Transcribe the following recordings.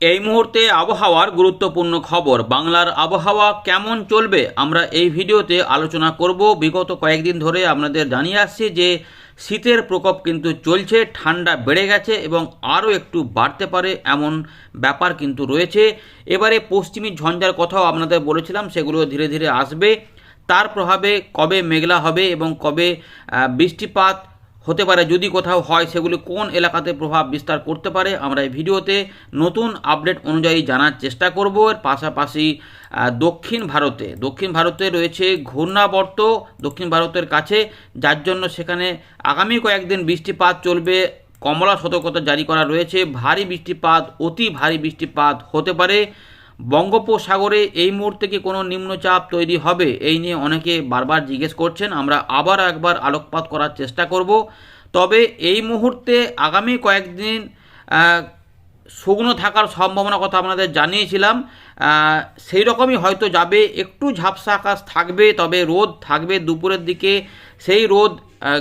এই মুহূর্তে আবহাওয়ার গুরুত্বপূর্ণ খবর। বাংলার আবহাওয়া কেমন চলবে? আমরা এই ভিডিওতে আলোচনা করব। বিগত কয়েকদিন ধরে আপনাদের জানিয়ে আসছি যে, শীতের প্রকোপ কিন্তু চলছে, ঠান্ডা বেড়ে গেছে এবং আরও একটু বাড়তে পারে এমন ব্যাপার কিন্তু রয়েছে। এবারে পশ্চিমী ঝঞ্ঝার কথাও আপনাদের বলেছিলাম, সেগুলো ধীরে ধীরে আসবে। তার প্রভাবে কবে মেঘলা হবে এবং কবে বৃষ্টিপাত হতে পারে যদি কোথাও হয়, সেগুলি কোন এলাকাতে প্রভাব বিস্তার করতে পারে, আমরা এই ভিডিওতে নতুন আপডেট অনুযায়ী জানার চেষ্টা করব। এর পাশাপাশি দক্ষিণ ভারতে দক্ষিণ ভারতে রয়েছে ঘূর্ণাবর্ত দক্ষিণ ভারতের কাছে, যার জন্য সেখানে আগামী কয়েকদিন বৃষ্টিপাত চলবে। কমলা সতর্কতা জারি করা রয়েছে। ভারী বৃষ্টিপাত, অতি ভারী বৃষ্টিপাত হতে পারে। বঙ্গোপসাগরে এই মুহূর্তে কি কোনো নিম্নচাপ তৈরি হবে? এই নিয়ে অনেকে বারবার জিজ্ঞেস করছেন। আমরা আবার একবার আলোকপাত করার চেষ্টা করব। তবে এই মুহূর্তে আগামী কয়েকদিন শুকনো থাকার সম্ভাবনা কথা আপনাদের জানিয়েছিলাম। সেই রকমই হয়তো যাবে। একটু ঝাপসা আকাশ থাকবে, তবে রোদ থাকবে দুপুরের দিকে। সেই রোদ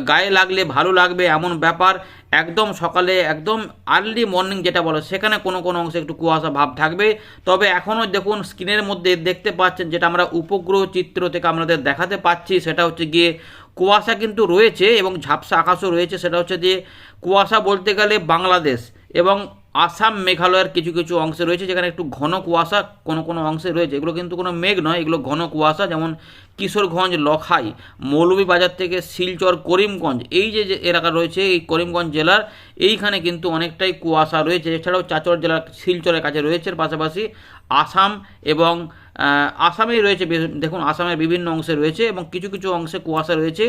গায়ে লাগলে ভালো লাগবে এমন ব্যাপার। একদম সকালে, একদম আর্লি মর্নিং যেটা বলো, সেখানে কোনো কোনো অংশে একটু কুয়াশা ভাব থাকবে। তবে এখনও দেখুন স্ক্রিনের মধ্যে দেখতে পাচ্ছেন যেটা আমরা উপগ্রহ চিত্র থেকে আমাদের দেখাতে পাচ্ছি, সেটা হচ্ছে গিয়ে কুয়াশা কিন্তু রয়েছে এবং ঝাপসা আকাশও রয়েছে, সেটা হচ্ছে যে কুয়াশা বলতে গেলে বাংলাদেশ এবং আসাম, মেঘালয়ের কিছু কিছু অংশে রয়েছে যেখানে একটু ঘন কুয়াশা, কোনো কোনো অংশে রয়েছে। এগুলো কিন্তু কোনো মেঘ নয়, এগুলো ঘন কুয়াশা, যেমন কিশোরগঞ্জ, লখাই, মৌলভীবাজার থেকে শিলচর, করিমগঞ্জ। এই যে এলাকা রয়েছে, এই করিমগঞ্জ জেলার, এইখানে কিন্তু অনেকটাই কুয়াশা রয়েছে। এছাড়াও চাচর জেলার শিলচরের কাছে রয়েছে পাশাপাশি আসাম এবং আসামেই রয়েছে। দেখুন, আসামের বিভিন্ন অংশে রয়েছে এবং কিছু কিছু অংশে কুয়াশা রয়েছে।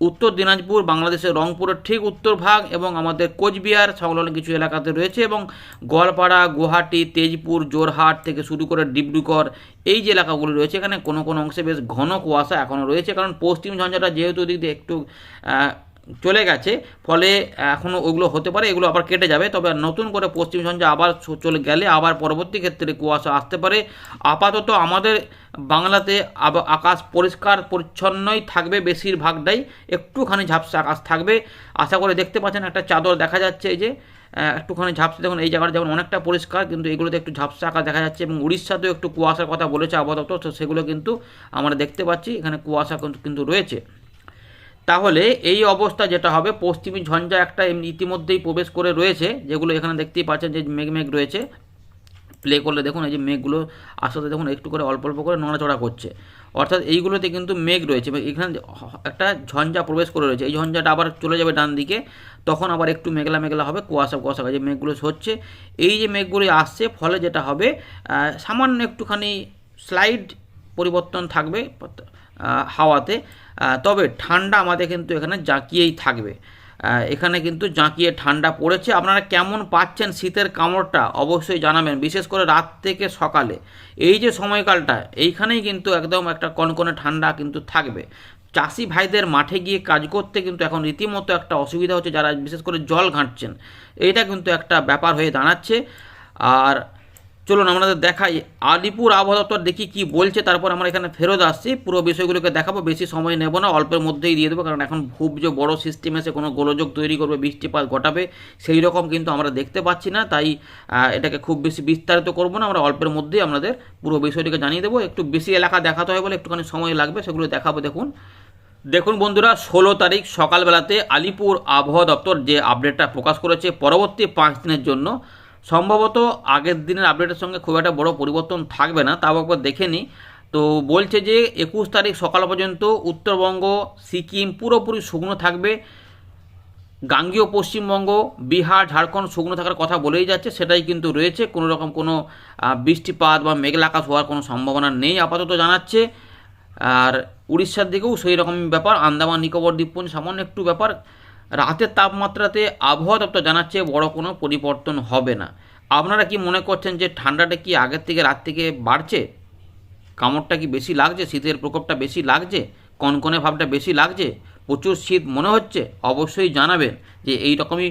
উত্তর দিনাজপুর, বাংলাদেশের রংপুরের ঠিক উত্তর ভাগ এবং আমাদের কোচবিহার, সংলগ্ন কিছু এলাকাতে রয়েছে এবং গোয়ালপাড়া, গুয়াহাটি, তেজপুর জোরহাট থেকে শুরু করে ডিব্রুগড় এই যে এলাকাগুলো রয়েছে, এখানে কোনো কোনো অংশে বেশ ঘন কুয়াশা এখনও রয়েছে। কারণ পশ্চিম ঝঞ্ঝাটা যেহেতু দিক দিয়ে একটু চলে গেছে, ফলে এখনও ওগুলো হতে পারে, এগুলো আবার কেটে যাবে। তবে নতুন করে পশ্চিম ঝঞ্ঝা আবার চলে গেলে আবার পরবর্তী ক্ষেত্রে কুয়াশা আসতে পারে। আপাতত আমাদের বাংলাতে আকাশ পরিষ্কার, পরিচ্ছন্নই থাকবে বেশিরভাগটাই। একটুখানি ঝাপসা আকাশ থাকবে। আশা করে দেখতে পাচ্ছেন একটা চাদর দেখা যাচ্ছে এই যে। একটুখানি ঝাপসা, দেখুন এই জায়গাটা যেমন অনেকটা পরিষ্কার, কিন্তু এগুলোতে একটু ঝাপসা আকাশ দেখা যাচ্ছে এবং উড়িষ্যাতেও একটু কুয়াশার কথা বলেছে দপ্তর তো সেগুলো কিন্তু আমরা দেখতে পাচ্ছি। এখানে কুয়াশা কিন্তু রয়েছে। তাহলে এই অবস্থা যেটা হবে, পশ্চিমী ঝঞ্ঝা একটা এমনি ইতিমধ্যেই প্রবেশ করে রয়েছে, যেগুলো এখানে দেখতেই পাচ্ছেন যে মেঘ মেঘ রয়েছে। প্লে করলে দেখুন এই যে মেঘগুলো আস্তে দেখুন একটু করে অল্প অল্প করে নড়াচড়া করছে। অর্থাৎ এইগুলোতে কিন্তু মেঘ রয়েছে এখানে একটা ঝঞ্ঝা প্রবেশ করে রয়েছে। এই ঝঞ্ঝাটা আবার চলে যাবে ডান দিকে, তখন আবার একটু মেঘলা মেঘলা হবে, কুয়াশা কুয়াশা যে মেঘগুলো হচ্ছে। এই যে মেঘগুলি আসছে, ফলে যেটা হবে সামান্য একটুখানি স্লাইড পরিবর্তন থাকবে হাওয়াতে। তবে ঠান্ডা আমাদের কিন্তু এখানে জাঁকিয়েই থাকবে। এখানে কিন্তু জাঁকিয়ে ঠান্ডা পড়েছে। আপনারা কেমন পাচ্ছেন শীতের কামড়টা অবশ্যই জানাবেন, বিশেষ করে রাত থেকে সকালে। এই যে সময়কালটা, এইখানেই কিন্তু একদম একটা কনকনে ঠান্ডা কিন্তু থাকবে। চাষি ভাইদের মাঠে গিয়ে কাজ করতে কিন্তু এখন রীতিমতো একটা অসুবিধা হচ্ছে, যারা বিশেষ করে জল ঘাঁটছেন। এইটা কিন্তু একটা ব্যাপার হয়ে দাঁড়াচ্ছে। আর চলুন আমাদের দেখাই। আলিপুর আবহাওয়া দপ্তর দেখি কি বলছে, তারপর আমরা এখানে ফেরত আসছি। পুরো বিষয়গুলোকে দেখাবো, বেশি সময় নেব না, অল্পের মধ্যেই দিয়ে দেবো, কারণ এখন খুব যে বড় সিস্টেম এসে কোনো গোলযোগ তৈরি করবে, বৃষ্টিপাত ঘটাবে, সেই রকম কিন্তু আমরা দেখতে পাচ্ছি না। তাই এটাকে খুব বেশি বিস্তারিত করব না, আমরা অল্পের মধ্যেই আমাদের পুরো বিষয়টিকে জানিয়ে দেবো। একটু বেশি এলাকা দেখাতে হয় বলে একটুখানি সময় লাগবে, সেগুলো দেখাবো, দেখুন। দেখুন বন্ধুরা, ষোলো তারিখ সকালবেলাতে আলিপুর আবহাওয়া দপ্তর যে আপডেটটা প্রকাশ করেছে, পরবর্তী পাঁচ দিনের জন্য সম্ভবত আগের দিনের আপডেটের সঙ্গে খুব একটা বড় পরিবর্তন থাকবে না, তাও একবার দেখে নিই তো বলছে যে, একুশ তারিখ সকাল পর্যন্ত উত্তরবঙ্গ, সিকিম পুরোপুরি শুকনো থাকবে। গাঙ্গীয় পশ্চিমবঙ্গ, বিহার, ঝাড়খণ্ড শুকনো থাকার কথা বলেই যাচ্ছে, সেটাই কিন্তু রয়েছে। কোনো রকম কোনো বৃষ্টিপাত বা মেঘলা আকাশ হওয়ার কোনো সম্ভাবনা নেই, আপাতত জানাচ্ছে। আর উড়িষ্যার দিকেও সেই রকম ব্যাপার, আন্দামান, নিকোবর, দ্বীপপুঞ্জ সামান্য একটু ব্যাপার। রাতের তাপমাত্রাতে আবহাওয়া দপ্তর জানাচ্ছে বড় কোনো পরিবর্তন হবে না। আপনারা কি মনে করছেন যে ঠান্ডাটা কি আগের থেকে, রাত থেকে বাড়ছে? কামড়টা কি বেশি লাগছে? শীতের প্রকোপটা বেশি লাগছে? কনকনে ভাবটা বেশি লাগছে? প্রচুর শীত মনে হচ্ছে? অবশ্যই জানাবেন যে এই রকমই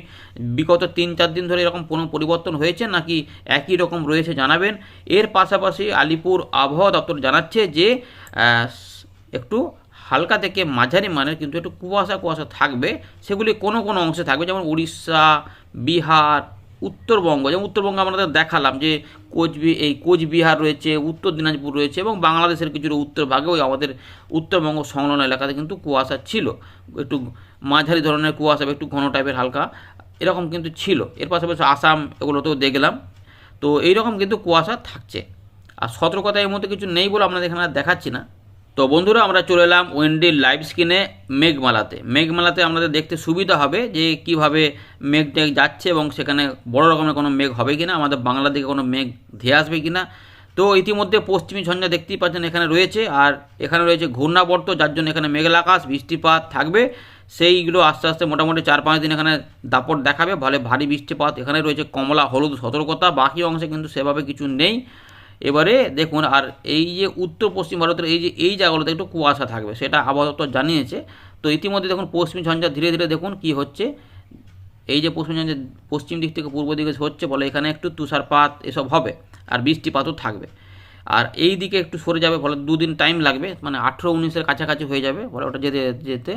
বিগত তিন চার দিন ধরে এরকম কোনো পরিবর্তন হয়েছে নাকি একই রকম রয়েছে জানাবেন। এর পাশাপাশি আলিপুর আবহাওয়া দপ্তর জানাচ্ছে যে একটু হালকা থেকে মাঝারি মানের কিন্তু একটু কুয়াশা কুয়াশা থাকবে। সেগুলি কোনো কোনো অংশে থাকবে, যেমন উড়িষ্যা, বিহার, উত্তরবঙ্গ। যেমন উত্তরবঙ্গ আমাদের দেখালাম যে কোচবি, এই কোচবিহার রয়েছে, উত্তর দিনাজপুর রয়েছে এবং বাংলাদেশের কিছুটা উত্তর ভাগেও আমাদের উত্তরবঙ্গ সংলগ্ন এলাকাতে কিন্তু কুয়াশা ছিল। একটু মাঝারি ধরনের কুয়াশা একটু ঘন টাইপের হালকা এরকম কিন্তু ছিল। এর পাশাপাশি আসাম এগুলোতেও দেখলাম। তো এইরকম কিন্তু কুয়াশা থাকছে। আর সতর্কতা এর মধ্যে কিছু নেই বলে আপনাদের এখানে দেখাচ্ছি না। তো বন্ধুরা, আমরা চলে এলাম ওয়েন্ডির লাইভ স্ক্রিনে মেঘমালাতে। মেঘমালাতে আমাদের দেখতে সুবিধা হবে যে কীভাবে মেঘ যাচ্ছে এবং সেখানে বড় রকমের কোনো মেঘ হবে কিনা, আমাদের বাংলা দিকে কোনো মেঘ ধেয়ে আসবে কিনা। তো ইতিমধ্যে পশ্চিমী ঝঞ্ঝা দেখতেই পাচ্ছেন এখানে রয়েছে, আর এখানে রয়েছে ঘূর্ণাবর্ত, যার জন্য এখানে মেঘলা আকাশ বৃষ্টিপাত থাকবে। সেইগুলো আস্তে আস্তে মোটামুটি চার পাঁচ দিন এখানে দাপট দেখাবে ভালো ভারী বৃষ্টিপাত। এখানে রয়েছে কমলা, হলুদ সতর্কতা, বাকি অংশে কিন্তু সেভাবে কিছু নেই। এবারে দেখুন, আর এই যে উত্তর পশ্চিম ভারতের এই যে, এই জায়গাগুলোতে একটু কুয়াশা থাকবে, সেটা আবহাওয়া জানিয়েছে। তো ইতিমধ্যে দেখুন, পশ্চিমী ঝঞ্ঝা ধীরে ধীরে দেখুন কি হচ্ছে। এই যে পশ্চিম ঝঞ্ঝা পশ্চিম দিক থেকে পূর্ব দিকে হচ্ছে বলে এখানে একটু তুষারপাত এসব হবে, আর বৃষ্টিপাতও থাকবে। আর এই দিকে একটু সরে যাবে ফলে দুদিন টাইম লাগবে মানে আঠেরো উনিশের কাছাকাছি হয়ে যাবে ফলে ওটা যেতে যেতে।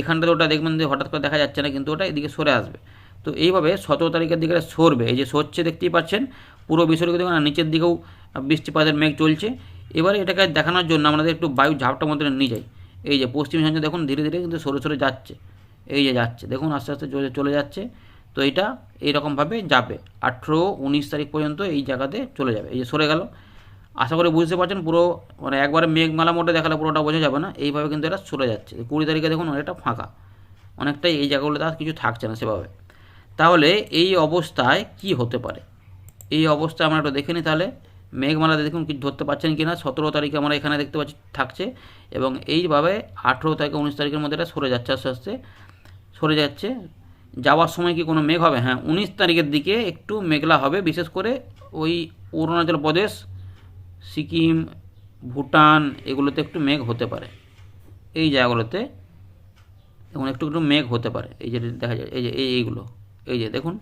এখানটাতে ওটা দেখবেন যে হঠাৎ করে দেখা যাচ্ছে না, কিন্তু ওটা এদিকে সরে আসবে। তো এইভাবে সতেরো তারিখের দিকে সরবে, এই যে সরছে দেখতেই পাচ্ছেন। পুরো বিষয়টাকে দেখুন, আর নিচের দিকেও বৃষ্টিপাতের মেঘ চলছে। এবারে এটাকে দেখানোর জন্য আমাদের একটু বায়ু ঝাপটার মধ্যে নিয়ে যাই। এই যে পশ্চিম ঝঞ্ঝা দেখুন, ধীরে ধীরে কিন্তু সরে সরে যাচ্ছে। এই যে যাচ্ছে, দেখুন আস্তে আস্তে চলে যাচ্ছে। তো এটা এইরকমভাবে যাবে। আঠেরো উনিশ তারিখ পর্যন্ত এই জায়গাতে চলে যাবে। এই যে সরে গেল। আশা করি বুঝতে পারছেন, পুরো মানে একবারে মেঘমালা মোটে দেখালে পুরোটা বোঝা যাবে না। এইভাবে কিন্তু এটা সরে যাচ্ছে। কুড়ি তারিখে দেখুন অনেকটা ফাঁকা। অনেকটাই এই জায়গাগুলোতে আর কিছু থাকছে না সেভাবে। তাহলে এই অবস্থায় কি হতে পারে? এই অবস্থায় আমরা একটু দেখে নিই তাহলে। মেঘমালাতে দেখুন কিছু ধরতে পারছেন কি না সতেরো তারিখে আমরা এখানে দেখতে পাচ্ছি, থাকছে। এবং এইভাবে আঠেরো থেকে উনিশ তারিখের মধ্যে এটা সরে যাচ্ছে, আস্তে আস্তে সরে যাচ্ছে। যাওয়ার সময় কি কোনো মেঘ হবে? হ্যাঁ উনিশ তারিখের দিকে একটু মেঘলা হবে, বিশেষ করে ওই অরুণাচল প্রদেশ, সিকিম, ভুটান এগুলোতে একটু মেঘ হতে পারে। এই জায়গাগুলোতে এবং একটু একটু মেঘ হতে পারে। এই যে দেখা যায়, এই যে, এই, এইগুলো। এই যে দেখুন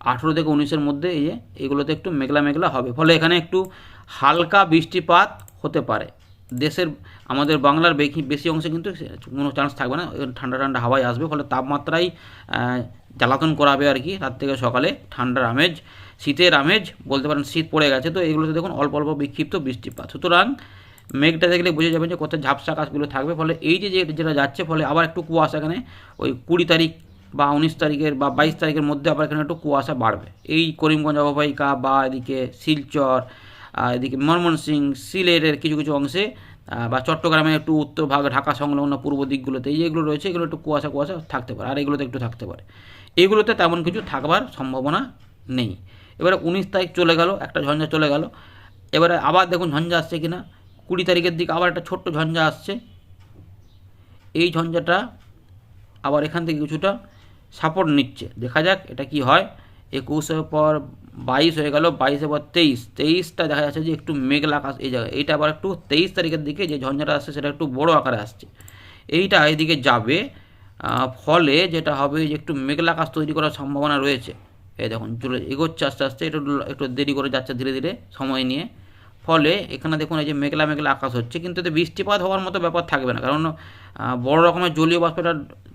আঠেরো থেকে উনিশের মধ্যে এই যে এইগুলোতে একটু মেঘলা মেঘলা হবে। ফলে এখানে একটু হালকা বৃষ্টিপাত হতে পারে। দেশের, আমাদের বাংলার বেশি অংশে কিন্তু কোনো চান্স থাকবে না। ঠান্ডা ঠান্ডা হাওয়ায় আসবে, ফলে তাপমাত্রাই জ্বালাতন করাবে আর কি। রাত থেকে সকালে ঠান্ডার আমেজ, শীতের আমেজ, বলতে পারেন শীত পড়ে গেছে। তো এগুলোতে দেখুন অল্প অল্প বিক্ষিপ্ত বৃষ্টিপাত। সুতরাং মেঘটা দেখলে বুঝে যাবেন যে কোথায় ঝাপসা আকাশগুলো থাকবে। ফলে এই যে- যেটা যাচ্ছে, ফলে আবার একটু কুয়াশা এখানে ওই কুড়ি তারিখ বা উনিশ তারিখের বা বাইশ তারিখের মধ্যে আবার এখানে একটু কুয়াশা বাড়বে। এই করিমগঞ্জ অববাহিকা বা এদিকে শিলচর এদিকে ময়মনসিং সিলেটের কিছু কিছু অংশে বা চট্টগ্রামের একটু উত্তর ভাগ ঢাকা সংলগ্ন পূর্ব দিকগুলোতে যেগুলো রয়েছে এগুলো একটু কুয়াশা কুয়াশা থাকতে পারে আর এগুলোতে একটু থাকতে পারে। এগুলোতে তেমন কিছু থাকবার সম্ভাবনা নেই। এবারে উনিশ তারিখ চলে গেল, একটা ঝঞ্ঝা চলে গেল। এবারে আবার দেখুন ঝঞ্ঝা আসছে কিনা। কুড়ি তারিখের দিকে আবার একটা ছোট্ট ঝঞ্ঝা আসছে। এই ঝঞ্ঝাটা আবার এখান থেকে কিছুটা সাপোর্ট নিচ্ছে। দেখা যাক এটা কি হয়। একুশের পর বাইশ হয়ে গেল বাইশের পর তেইশ। তেইশটা দেখা যাচ্ছে যে একটু মেঘলা আকাশ এই জায়গায়। এইটা আবার একটু তেইশ তারিখের দিকে যে ঝঞ্ঝাটা আসছে সেটা একটু বড় আকারে আসছে। এইটা এইদিকে যাবে ফলে যেটা হবে যে একটু মেঘলা আকাশ তৈরি করার সম্ভাবনা রয়েছে। এই দেখুন, চলে এগোচ্ছে আস্তে আস্তে, একটু একটু দেরি করে যাচ্ছে ধীরে ধীরে সময় নিয়ে। ফলে এখানে দেখুন এই যে মেঘলা মেঘলা আকাশ হচ্ছে, কিন্তু এতে বৃষ্টিপাত হওয়ার মতো ব্যাপার থাকবে না, কারণ বড় রকমের জলীয় বাষ্পটা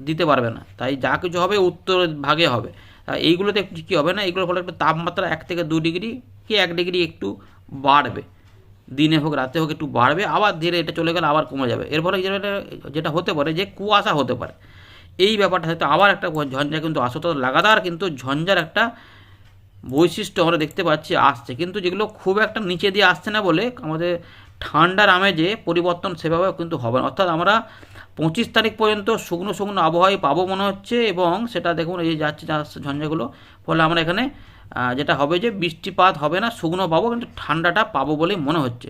দিতে পারবে না। তাই যা কিছু হবে উত্তর ভাগে হবে। এইগুলোতে একটু কী হবে না, এইগুলোর ফলে একটু তাপমাত্রা এক থেকে দু ডিগ্রি কি এক ডিগ্রি একটু বাড়বে। দিনে হোক, রাতে হোক একটু বাড়বে, আবার ধীরে এটা চলে গেলে আবার কমে যাবে। এর ফলে যেটা যেটা হতে পারে যে কুয়াশা হতে পারে। এই ব্যাপারটা হয়তো আবার একটা ঝঞ্ঝা কিন্তু আসত লাগাতার কিন্তু ঝঞ্ঝার একটা বৈশিষ্ট্য আমরা দেখতে পাচ্ছি, আসছে। কিন্তু যেগুলো খুব একটা নিচে দিয়ে আসছে না বলে আমাদের ঠান্ডার আমেজে পরিবর্তন সেভাবে কিন্তু হবে না। অর্থাৎ আমরা পঁচিশ তারিখ পর্যন্ত শুকনো শুকনো আবহাওয়াই পাবো মনে হচ্ছে এবং সেটা দেখুন এই যে যাচ্ছে ঝঞ্ঝাগুলো, ফলে আমরা এখানে যেটা হবে যে বৃষ্টিপাত হবে না, শুকনো পাবো, কিন্তু ঠান্ডাটা পাবো বলেই মনে হচ্ছে।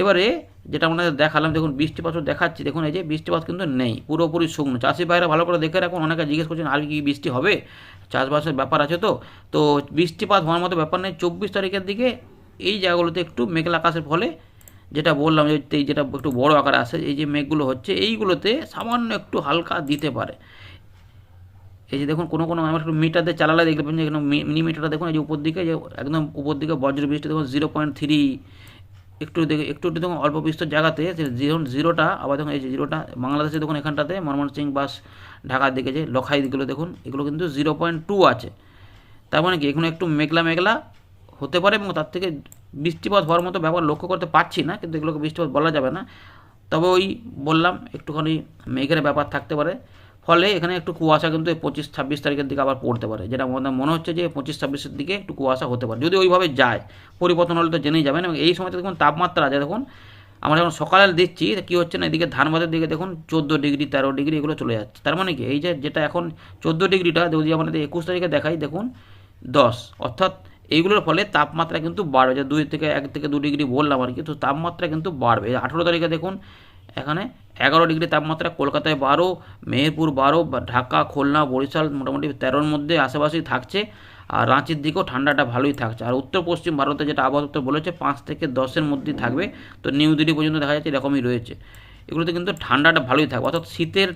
এবারে যেটা আপনাদের দেখালাম, দেখুন বৃষ্টিপাত দেখাচ্ছি, দেখুন এই যে বৃষ্টিপাত কিন্তু নেই, পুরোপুরি শুকনো। চাষি ভাইরা ভালো করে দেখে রাখুন, অনেকে জিজ্ঞেস করছেন, আর কি বৃষ্টি হবে? চাষবাসের ব্যাপার আছে তো। তো বৃষ্টিপাত হওয়ার মতো ব্যাপার নেই। চব্বিশ তারিখের দিকে এই জায়গাগুলোতে একটু মেঘলা আকাশের ফলে যেটা বললাম যে যেটা একটু বড় আকারে আসে, এই যে মেঘগুলো হচ্ছে, এইগুলোতে সামান্য একটু হালকা দিতে পারে। এই যে দেখুন, কোনো কোনো আমার একটু মিটার দিয়ে চালালে দেখতে পাবেন যে এখানে মিনি মিটারটা দেখুন, এই যে উপর দিকে, যে একদম উপর দিকে বজ্র বৃষ্টি দেখুন জিরো পয়েন্ট থ্রি একটু দেখে একটু একটু দেখুন, অল্প বিস্তর জায়গাতে জিরো জিরোটা, আবার দেখুন এই যে জিরোটা বাংলাদেশে দেখুন এখানটাতে ময়মনসিং বাস ঢাকার দিকে যে লখাই দিকগুলো দেখুন, এগুলো কিন্তু জিরো পয়েন্ট টু আছে। তার মানে কি, এখানে একটু মেঘলা মেঘলা হতে পারে এবং তার থেকে বৃষ্টিপাত হওয়ার মতো ব্যাপার লক্ষ্য করতে পারছি না, কিন্তু এগুলোকে বৃষ্টিপাত বলা যাবে না। তবে ওই বললাম, একটুখানি মেঘের ব্যাপার থাকতে পারে। ফলে এখানে একটু কুয়াশা কিন্তু পঁচিশ ছাব্বিশ তারিখের দিকে আবার পড়তে পারে, যেটা আমাদের মনে হচ্ছে যে পঁচিশ ছাব্বিশের দিকে একটু কুয়াশা হতে পারে। যদি ওইভাবে যায়, পরিবর্তন হলে তো জেনেই যাবেন। এবং এই সময়তে দেখুন তাপমাত্রা আছে। দেখুন, আমরা যখন সকালে দিচ্ছি কী হচ্ছে না, এদিকে ধানবাদের দিকে দেখুন চোদ্দ ডিগ্রি, তেরো ডিগ্রি এগুলো চলে যাচ্ছে। তার মানে কি? এই যে যেটা এখন চোদ্দ ডিগ্রিটা, যদি আমাদের একুশ তারিখে দেখাই, দেখুন দশ। অর্থাৎ এইগুলোর ফলে তাপমাত্রা কিন্তু বাড়বে। যে দুই থেকে এক থেকে দু ডিগ্রি বললাম আর কি, তো তাপমাত্রা কিন্তু বাড়বে। আঠেরো তারিখে দেখুন, এখানে এগারো ডিগ্রি তাপমাত্রা, কলকাতায় বারো, মেহেরপুর বারো, ঢাকা, খুলনা, বরিশাল মোটামুটি তেরোর মধ্যে আশেপাশেই থাকছে। আর রাঁচির দিকেও ঠান্ডাটা ভালোই থাকছে। আর উত্তর পশ্চিম ভারতে যেটা আবহাওয়া দপ্তর বলেছে, পাঁচ থেকে দশের মধ্যেই থাকবে। তো নিউ দিল্লি পর্যন্ত দেখা যাচ্ছে এরকমই রয়েছে। এগুলোতে কিন্তু ঠান্ডাটা ভালোই থাকবে। অর্থাৎ শীতের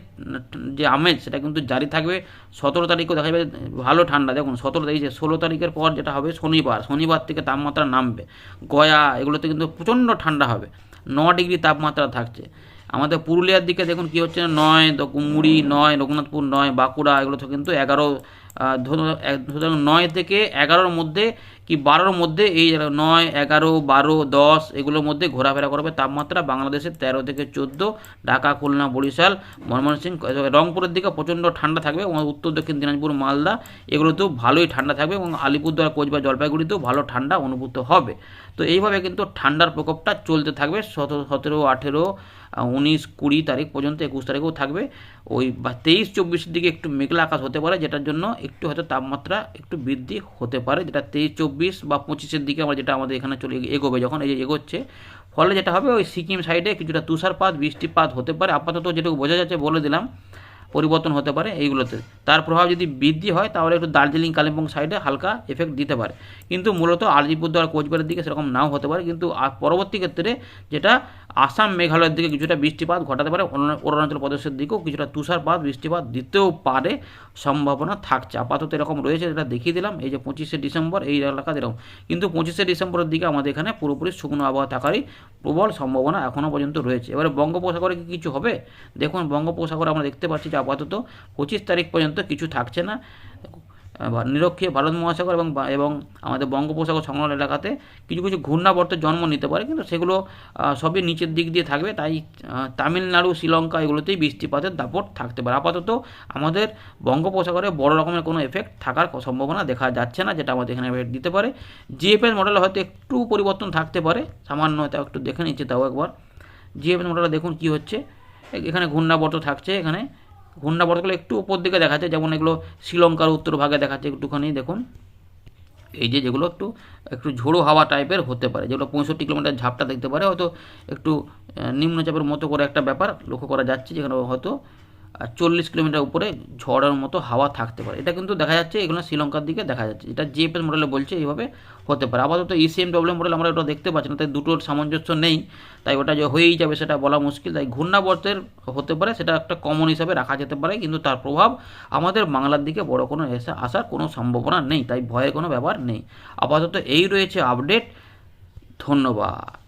যে আমেজ, সেটা কিন্তু জারি থাকবে। সতেরো তারিখও দেখা যাবে ভালো ঠান্ডা। দেখুন, সতেরো তারিখে, ষোলো তারিখের পর যেটা হবে শনিবার শনিবার থেকে তাপমাত্রা নামবে। গয়া, এগুলোতে কিন্তু প্রচণ্ড ঠান্ডা হবে। ন ডিগ্রি তাপমাত্রা থাকছে। আমাদের পুরুলিয়ার দিকে দেখুন কী হচ্ছে নয় কুমুড়ি নয়, রঘুনাথপুর নয়, বাঁকুড়া, এগুলো তো কিন্তু এগারো ধরুন নয় থেকে এগারোর মধ্যে কি বারোর মধ্যে এই নয়, এগারো, বারো, দশ, এগুলোর মধ্যে ঘোরাফেরা করবে তাপমাত্রা বাংলাদেশের তেরো থেকে চোদ্দ, ঢাকা, খুলনা, বরিশাল, ময়মনসিংহ রংপুরের দিকে প্রচণ্ড ঠান্ডা থাকবে এবং উত্তর, দক্ষিণ দিনাজপুর, মালদা, এগুলোতেও ভালোই ঠান্ডা থাকবে এবং আলিপুরদুয়ার, কোচবিহার, জলপাইগুড়িতেও ভালো ঠান্ডা অনুভূত হবে। তো এইভাবে কিন্তু ঠান্ডার প্রকোপটা চলতে থাকবে। সতেরো আঠেরো উনিশ, কুড়ি তারিখ পর্যন্ত, একুশ তারিখেও থাকবে। ওই বা তেইশ, চব্বিশের দিকে একটু মেঘলা আকাশ হতে পারে, যেটার জন্য একটু হয়তো তাপমাত্রা একটু বৃদ্ধি হতে পারে, যেটা তেইশ, চব্বিশ বা পঁচিশের দিকে আমরা যেটা আমাদের এখানে চলে এগোবে। যখন এই যে এগোচ্ছে, ফলে যেটা হবে ওই সিকিম সাইডে কিছুটা তুষারপাত, বৃষ্টিপাত হতে পারে। আপাতত যেটুকু বোঝা যাচ্ছে, বলে দিলাম পরিবর্তন হতে পারে এইগুলোতে। তার প্রভাব যদি বৃদ্ধি হয়, তাহলে একটু দার্জিলিং, কালিম্পং সাইডে হালকা এফেক্ট দিতে পারে। কিন্তু মূলত আলিপুরদুয়ার কোচবিহারের দিকে সেরকম নাও হতে পারে। কিন্তু পরবর্তী ক্ষেত্রে যেটা আসাম, মেঘালয়ের দিকে কিছুটা বৃষ্টিপাত ঘটাতে পারে। অরুণাচল প্রদেশের দিকেও কিছুটা তুষারপাত, বৃষ্টিপাত দিতেও পারে, সম্ভাবনা থাকছে। আপাতত এরকম রয়েছে যেটা দেখিয়ে দিলাম। এই যে পঁচিশে ডিসেম্বর, এই এলাকাতে এরকম। কিন্তু পঁচিশে ডিসেম্বরের দিকে আমাদের এখানে পুরোপুরি শুকনো আবহাওয়া থাকারই প্রবল সম্ভাবনা এখনও পর্যন্ত রয়েছে। এবারে বঙ্গোপসাগরে কি কিছু হবে? দেখুন, বঙ্গোপসাগরে আমরা দেখতে পাচ্ছি যে আপাতত পঁচিশ তারিখ পর্যন্ত কিছু থাকছে না। নিরক্ষীয় ভারত মহাসাগর এবং এবং আমাদের বঙ্গোপসাগর সংলগ্ন এলাকাতে কিছু কিছু ঘূর্ণাবর্ত জন্ম নিতে পারে, কিন্তু সেগুলো সবই নিচের দিক দিয়ে থাকবে। তাই তামিলনাড়ু, শ্রীলঙ্কা এগুলোতেই বৃষ্টিপাতের দাপট থাকতে পারে। আপাতত আমাদের বঙ্গোপসাগরে বড় রকমের কোনো এফেক্ট থাকার সম্ভাবনা দেখা যাচ্ছে না, যেটা আমাদের এখানে এফেক্ট দিতে পারে। জিএফএস মডেলে হয়তো একটু পরিবর্তন থাকতে পারে, সামান্য তাও একটু দেখে নিচ্ছে তাও একবার। জিএফএস মডেলে দেখুন কি হচ্ছে। এখানে ঘূর্ণাবর্ত থাকছে, এখানে ঘূর্ণাবর্তগুলো একটু উপর দিকে দেখাচ্ছে, যেমন এগুলো শ্রীলঙ্কার উত্তর ভাগে দেখাচ্ছে একটুখানি, দেখুন। এই যে যেগুলো একটু একটু ঝোড়ো হাওয়া টাইপের হতে পারে, যেগুলো পঁয়ষট্টি কিলোমিটার ঝাপটা দেখতে পারে, হয়তো একটু নিম্নচাপের মতো করে একটা ব্যাপার লক্ষ্য করা যাচ্ছে, যেখানে হয়তো চল্লিশ কিলোমিটার উপরে ঝড়ের মতো হাওয়া থাকতে পারে। এটা কিন্তু দেখা যাচ্ছে, এগুলো শ্রীলঙ্কার দিকে দেখা যাচ্ছে। এটা জিএফএস মডেলে বলছে, এইভাবে হতে পারে। আপাতত ইসিএম ডব্লিউ মডেল আমরা ওটা দেখতে পাচ্ছি না, তাই দুটোর সামঞ্জস্য নেই। তাই ওটা যে হয়েই যাবে সেটা বলা মুশকিল। তাই ঘূর্ণাবর্তের হতে পারে, সেটা একটা কমন হিসাবে রাখা যেতে পারে, কিন্তু তার প্রভাব আমাদের বাংলার দিকে বড় কোনো এসে আসার কোনো সম্ভাবনা নেই। তাই ভয়ের কোনো ব্যাপার নেই। আপাতত এই রয়েছে আপডেট ধন্যবাদ।